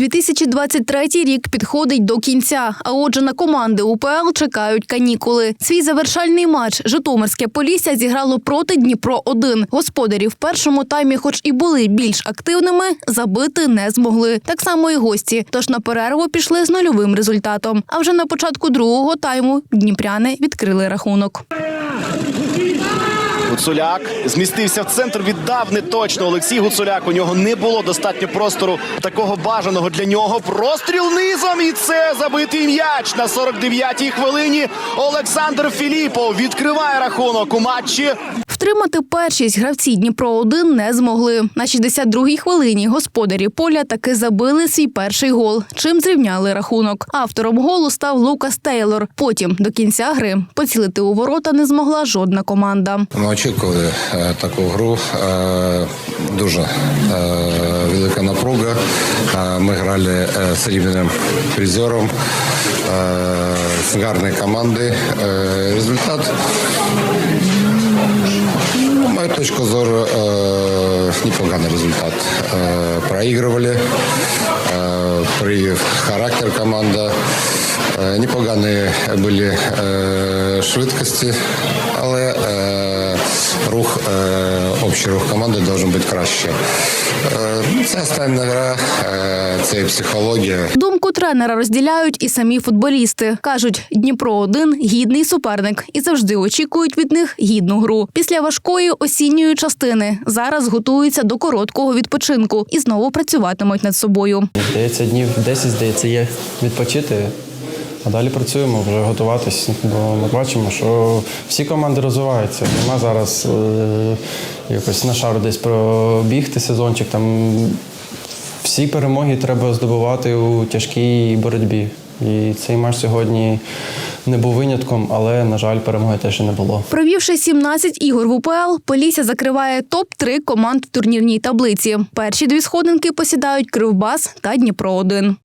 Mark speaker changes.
Speaker 1: 2023 рік підходить до кінця. А отже, на команди УПЛ чекають канікули. Свій завершальний матч Житомирське Полісся зіграло проти Дніпро 1 Господарі в першому таймі, хоч і були більш активними, забити не змогли. Так само і гості. Тож на перерву пішли з нульовим результатом. А вже на початку другого тайму дніпряни відкрили рахунок.
Speaker 2: Гуцуляк змістився в центр, віддав не точно Олексій Гуцуляк. У нього не було достатньо простору такого бажаного для нього. Простріл низом і це забитий м'яч на 49-й хвилині. Олександр Філіпов відкриває рахунок у матчі.
Speaker 1: Втримати першість гравці Дніпро 1 не змогли. На 62-й хвилині господарі поля таки забили свій перший гол, чим зрівняли рахунок. Автором голу став Лукас Тейлор. Потім до кінця гри поцілити у ворота не змогла жодна команда.
Speaker 3: Ми очікували е, таку гру. Е, Дуже е, велика напруга. Ми грали з рівним призером, е, з гарної команди. Результат, точку зору, е, непоганий результат. Е, Проігрували, е, проявив характер команда. Непогані були швидкості, але рух, общий рух команди должен бути краще. Ну, Це остання гра, е, це психологія.
Speaker 1: Думку тренера розділяють і самі футболісти. кажуть, Дніпро 1 гідний суперник і завжди очікують від них гідну гру. Після важкої осінньої частини зараз готуються до короткого відпочинку і знову працюватимуть над собою.
Speaker 4: Здається, днів 10, здається, є відпочити. А далі працюємо, вже готуватись, бо ми бачимо, що всі команди розвиваються. Нема зараз е, якось на шару десь пробігти сезончик. Там всі перемоги треба здобувати у тяжкій боротьбі. І цей матч сьогодні не був винятком, але, на жаль, перемоги теж і не було.
Speaker 1: Провівши 17 ігор в УПЛ, Полісся закриває топ-3 команд в турнірній таблиці. Перші дві сходинки посідають Кривбас та Дніпро 1